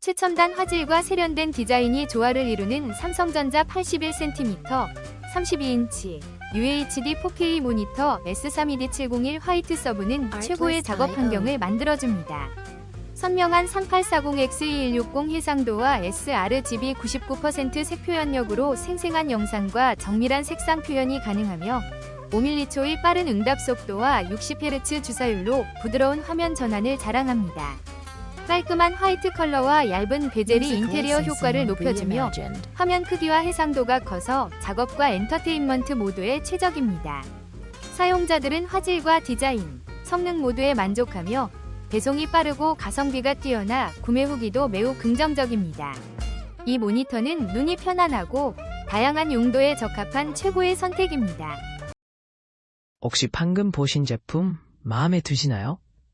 최첨단 화질과 세련된 디자인이 조화를 이루는 삼성전자 81cm, 32인치 UHD 4K 모니터 S32D701 화이트 서브는 최고의 작업 환경을 만들어줍니다. 선명한 3840X2160 해상도와 sRGB 99% 색표현력으로 생생한 영상과 정밀한 색상 표현이 가능하며 5m초의 빠른 응답 속도와 60Hz 주사율로 부드러운 화면 전환을 자랑합니다. 깔끔한 화이트 컬러와 얇은 베젤이 인테리어 효과를 높여주며 화면 크기와 해상도가 커서 작업과 엔터테인먼트 모두에 최적입니다. 사용자들은 화질과 디자인, 성능 모두에 만족하며 배송이 빠르고 가성비가 뛰어나 구매 후기도 매우 긍정적입니다. 이 모니터는 눈이 편안하고 다양한 용도에 적합한 최고의 선택입니다. 혹시 방금 보신 제품 마음에 드시나요?